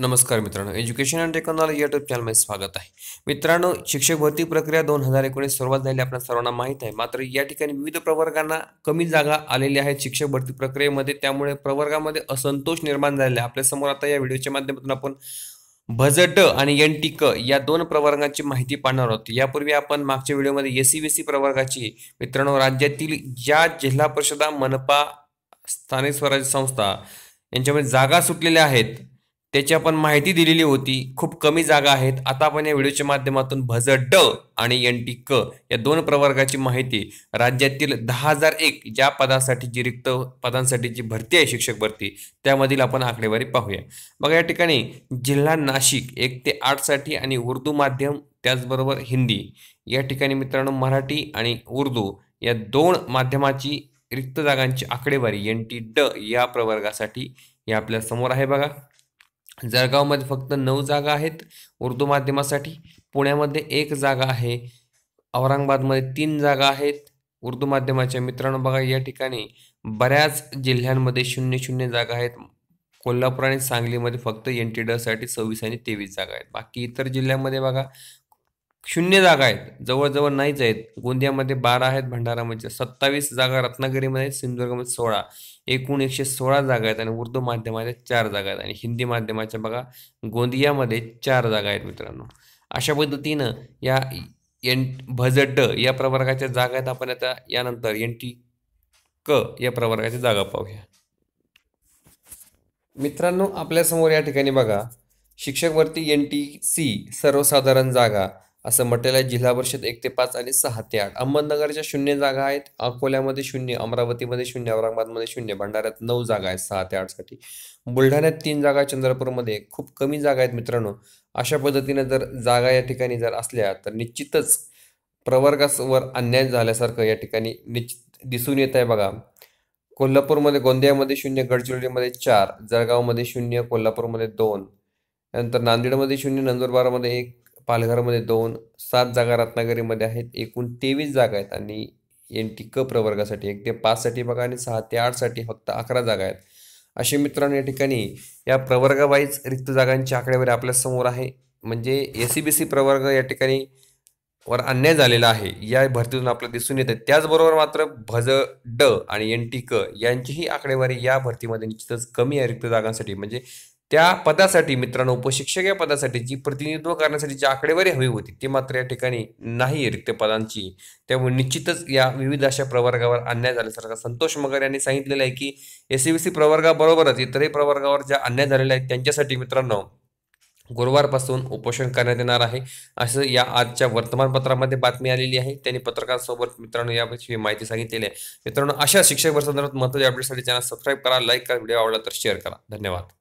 नमस्कार मित्रांनो education and technology YouTube चॅनलमध्ये स्वागत आहे. मित्रांनो शिक्षक भरती प्रक्रिया दोन हजार एकोणीस सुरुवात झाली आपल्या सर्वांना माहीत आहे. मात्र या ठिकाणी विविध प्रवर्गांना कमी जागा आलेल्या आहेत शिक्षक भरती प्रक्रियेमध्ये. त्यामुळे प्रवर्गामध्ये असंतोष निर्माण झालेला आहे. आपल्यासमोर आता या व्हिडिओच्या माध्यमातून आपण भजट आणि एन टी क या दोन प्रवर्गांची माहिती पाहणार आहोत. यापूर्वी आपण मागच्या व्हिडिओमध्ये एस सी बी सी प्रवर्गाची मित्रांनो राज्यातील ज्या जिल्हा परिषदा मनपा स्थानिक स्वराज्य संस्था यांच्यामध्ये जागा सुटलेल्या आहेत. त्याची आपण माहिती दिलेली होती. खूप कमी जागा आहेत. आता आपण या व्हिडिओच्या माध्यमातून भजट ड आणि एन टी क या दोन प्रवर्गाची माहिती राज्यातील दहा हजार एक ज्या पदासाठी जी रिक्त पदांसाठी जी भरती आहे शिक्षक भरती त्यामधील आपण आकडेवारी पाहूया. बघा या ठिकाणी जिल्हा नाशिक एक ते आठसाठी आणि उर्दू माध्यम त्याचबरोबर हिंदी. या ठिकाणी मित्रांनो मराठी आणि उर्दू या दोन माध्यमाची रिक्त जागांची आकडेवारी एन टी ड या प्रवर्गासाठी या आपल्यासमोर आहे बघा. जळगावमध्ये फक्त नऊ जागा आहेत उर्दू माध्यमासाठी. पुण्यामध्ये एक जागा आहे. औरंगाबादमध्ये तीन जागा आहेत. उर्दू माध्यमाच्या मित्रांनो बघा या ठिकाणी बऱ्याच जिल्ह्यांमध्ये शून्य शून्य जागा आहेत. कोल्हापूर आणि सांगलीमध्ये फक्त एन टी डसाठी सव्वीस आणि तेवीस जागा आहेत. बाकी इतर जिल्ह्यांमध्ये बघा शून्य जागा आहेत. जवळजवळ नाहीच आहेत. गोंदियामध्ये बारा आहेत भंडारामध्ये सत्तावीस जागा रत्नागिरीमध्ये सिंधुदुर्गमध्ये सोळा. एकूण एकशे सोळा जागा आहेत आणि उर्दू माध्यमाच्या चार जागा आहेत आणि हिंदी माध्यमाच्या बघा गोंदियामध्ये चार जागा आहेत मित्रांनो. अशा पद्धतीनं या एन भजड या प्रवर्गाच्या जागा आहेत. आपण आता यानंतर एन टी क या प्रवर्गाच्या जागा पाहूया. मित्रांनो आपल्यासमोर या ठिकाणी बघा शिक्षक भरती एन टी सी सर्वसाधारण जागा असं म्हटलेलं आहे जिल्हा परिषद एक ते पाच आणि सहा ते आठ. अहमदनगरच्या शून्य जागा आहेत. अकोल्यामध्ये शून्य अमरावतीमध्ये शून्य औरंगाबादमध्ये शून्य भंडाऱ्यात नऊ जागा आहेत सहा ते आठसाठी बुलढाण्यात तीन जागा चंद्रपूरमध्ये खूप कमी जागा आहेत मित्रांनो. अशा पद्धतीने जर जागा या ठिकाणी जर असल्या तर निश्चितच प्रवर्गावर अन्याय झाल्यासारखं या ठिकाणी निश्चित दिसून येत आहे बघा. कोल्हापूरमध्ये गोंदियामध्ये शून्य गडचिरोलीमध्ये चार जळगावमध्ये शून्य कोल्हापूरमध्ये दोन. त्यानंतर नांदेडमध्ये शून्य नंदुरबारमध्ये एक पालघरमध्ये दोन सात जागा रत्नागिरीमध्ये आहेत एकूण तेवीस जागा आहेत आणि एन टी क प्रवर्गासाठी एक ते पाचसाठी बघा आणि सहा ते आठसाठी फक्त अकरा जागा आहेत. असे मित्रांनो या ठिकाणी या प्रवर्गावाईज रिक्त जागांची आकडेवारी आपल्यासमोर आहे. म्हणजे एस सी बी सी प्रवर्ग या ठिकाणी वर अन्याय झालेला आहे. या भरतीतून आपल्याला दिसून येतं त्याचबरोबर मात्र भज ड आणि एन टी क यांचीही आकडेवारी या भरतीमध्ये निश्चितच कमी आहे रिक्त जागांसाठी. म्हणजे त्या पदासाठी मित्रांनो उपशिक्षक या पदासाठी जी प्रतिनिधित्व करण्यासाठी जी आकडेवारी हवी होती ती मात्र या ठिकाणी नाही रिक्त पदांची त्यामुळे निश्चितच या विविध अशा प्रवर्गावर अन्याय झाल्यासारखा संतोष मगर यांनी सांगितलेलं आहे की एस सी बी सी प्रवर्गाबरोबरच इतरही प्रवर्गावर ज्या अन्याय झालेला आहे त्यांच्यासाठी मित्रांनो गुरुवारपासून उपोषण करण्यात येणार आहे. असं या आजच्या वर्तमानपत्रामध्ये बातमी आलेली आहे. त्यांनी पत्रकारांसोबत मित्रांनो याविषयी माहिती सांगितलेली आहे. मित्रांनो अशा शिक्षक संदर्भात महत्त्वाच्या अपडेटसाठी चॅनल सबस्क्राईब करा लाईक करा व्हिडिओ आवडला तर शेअर करा. धन्यवाद.